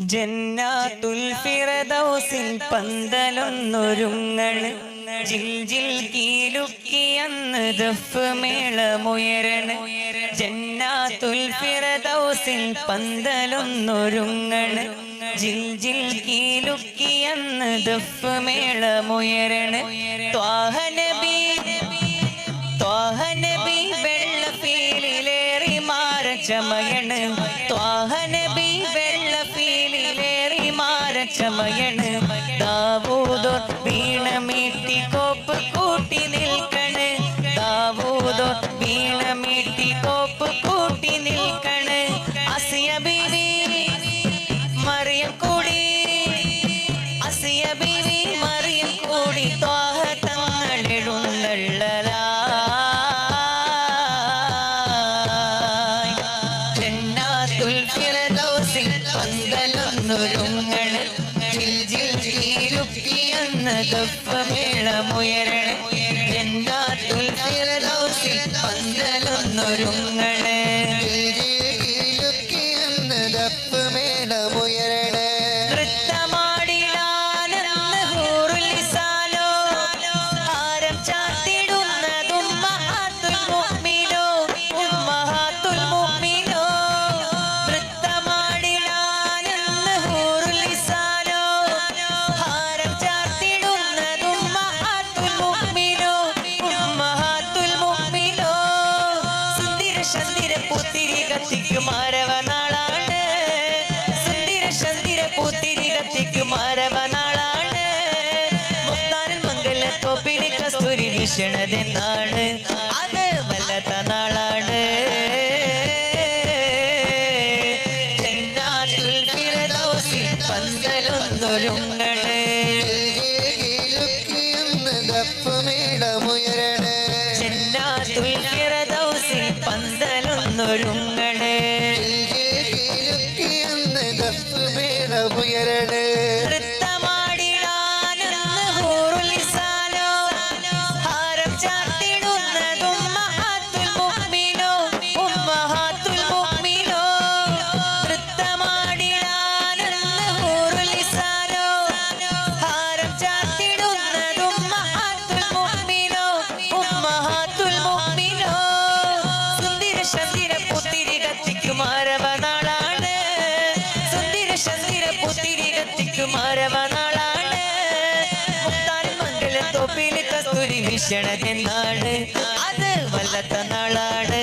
ജന്നാത്തുൽ ഫിറദൗസിൽ പന്തലൊന്നൊരുങ്ങൾ ജിൽ ജിൽ കീലുക്കി അന്ന് ദഫ് മേളമുയരണ്. ജന്നാത്തുൽ ഫിറദൗസിൽ പന്തലൊന്നൊരുങ്ങൾ ജിൽ ജിൽ കീലുക്കി അന്ന് ദഫ് മേളമുയരണ്. ത്വാഹ വീണമീട്ടി കോപ്പ് കൂട്ടി നിൽക്കണ് ദാവൂദോ വീണമീട്ടി കോപ്പ് കൂട്ടി നിൽക്കണ് അസിയ ബീവി മറിയം കൂടി അസിയ ബീവി മറിയം കൂടി ത്വാഹ ജിൽ ജിൽ ദഫമേളമുയരണ ഫിർദൗസിൽ ചന്ദിര പുത്തിരി കത്തിക്ക് മാരവ നാളാണ് സുന്ദര ചന്ദിര പുത്തിരി കത്തിക്ക് മാരവ മുത്താരൻ മംഗല തോപ്പിലി കസ്തൂരി വീശണതെന്നാണ്. അത് വല്ലത്ത നാളാണ്. ചെന്നാട്ടിൽ പന്തലൊന്നൊരുങ്ങൾ കത്തിക്കുമാരവ നാളാണ് തൊപ്പിയിൽ മംഗല തോപ്പിൽ കസ്തൂരി വീശണതെന്നാണ് അത് വല്ലത്ത നാളാണ്.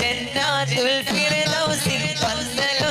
ജന്നാത്തുൽ ഫിർദൗസിൽ ജന്നാത്തുൽ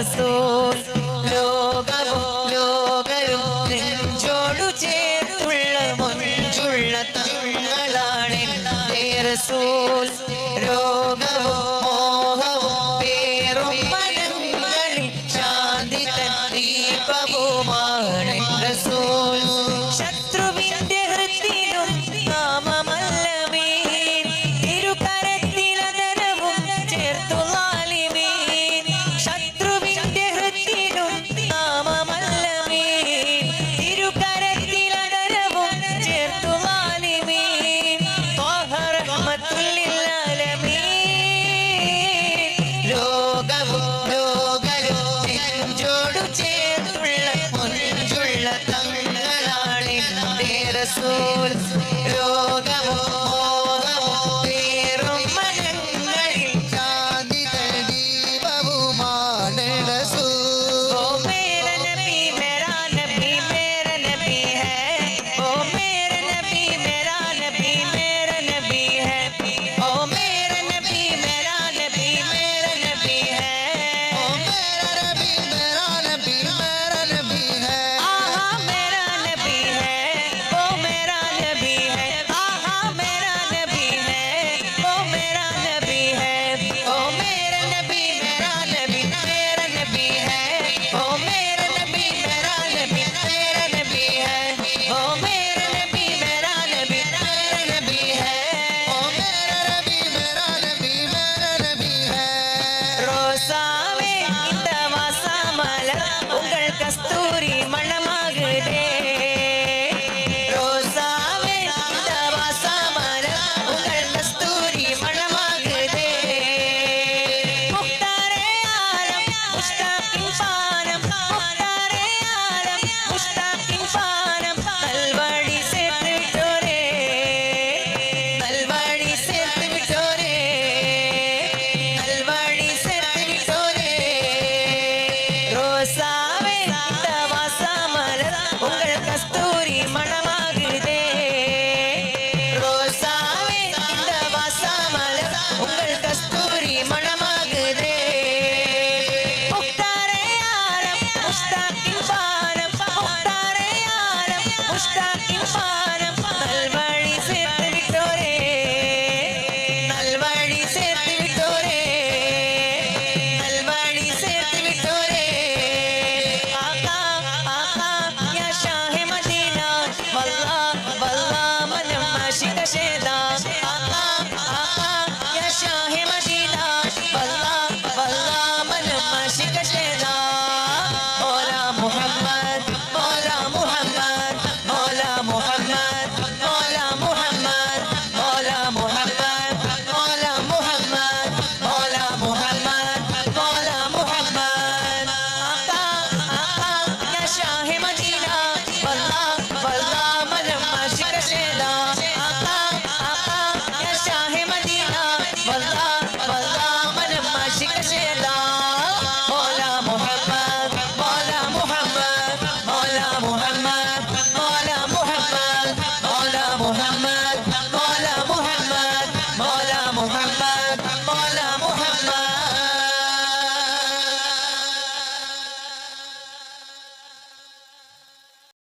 റസൂൽ ലോകവും ലോകരും നെഞ്ചോടു ചേർത്തുള്ള മുഞ്ചുള്ള തങ്ങളാണ് റസൂൽ രോഗവും മോഹവും പേറും മനങ്ങളിൽ ശാന്തി ദീപവുമാണ് റസൂൽ de Rasul, Rasul.